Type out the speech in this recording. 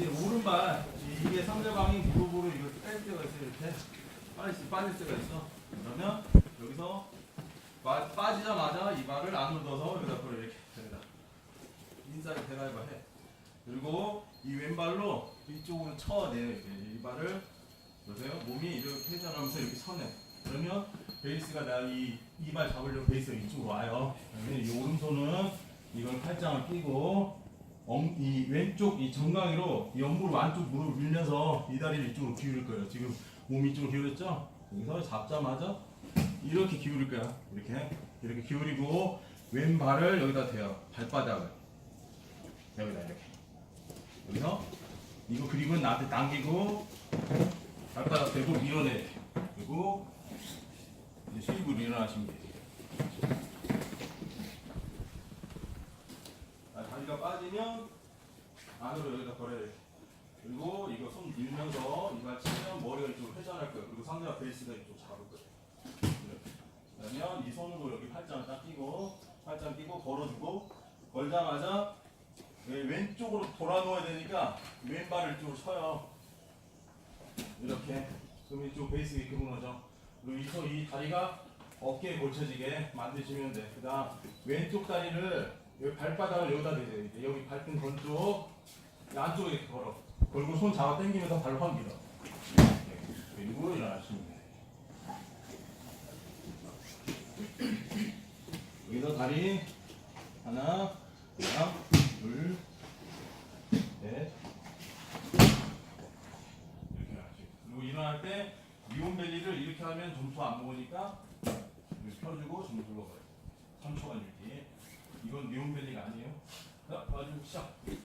이제 오른발 이게 상대방이 무릎으로 이걸 뺄 때가 있어 이렇게 빠질 수- 빠질 때가 있어. 그러면 여기서 빠, 빠지자마자 이 발을 안으로 넣어서 여기다 걸어 이렇게 여기다 인사이드 대가이바 해. 그리고 이 왼발로 이쪽으로 쳐내요 이렇게 이 발을 보세요 몸이 이렇게 회전하면서 이렇게 서내. 그러면 베이스가 나 이 이발 잡으려고 베이스가 이쪽으로 와요. 그러면 이 오른손은 이걸 팔짱을 끼고 엉, 이 왼쪽 이 정강이로 이 옆무릎 안쪽 무릎을 밀면서 이 다리를 이쪽으로 기울일 거예요. 지금 몸이 이쪽으로 기울였죠? 여기서 잡자마자 이렇게 기울일 거야. 이렇게 이렇게 기울이고 왼발을 여기다 대요. 발바닥을 여기다 이렇게 여기서 이거 그림은 나한테 당기고 발바닥 대고 밀어내. 그리고 이제 수입으로 일어나시면 돼요. 아, 다리가 빠지면 안으로 여기다 돼. 그리고 이거 손 밀면서 이발 치면 머리가 이쪽으로 회전할 거예요. 그리고 상대가 베이스가 이쪽 잡을 거예요. 그러면 이 손으로 여기 팔짱을 딱 끼고 팔짱 끼고 걸어주고 걸자마자 왜 왼쪽으로 돌아 놓아야 되니까 왼발을 이쪽으로 쳐요. 이렇게. 그럼 이쪽 베이스 이렇게 무너져. 그리고 이, 손- 이 다리가 어깨에 걸쳐지게 만드시면 돼. 그 다음 왼쪽 다리를 여기 발바닥을 여기다 대세요. 여기 발등 건쪽 안쪽에 걸어. 그리고 손 잡아 당기면서 발로 확 밀어. 이렇게. 그리고 일어나시면 돼. 여기서 다리 하나, 하나, 둘, 넷. 이렇게 하시고. 그리고 일어날 때 이온벨리를 이렇게 하면 점수 안 먹으니까 펴주고 점수 먹어요. 3초간 유지. 이건 리온벨리가 아니에요. 자, 시작.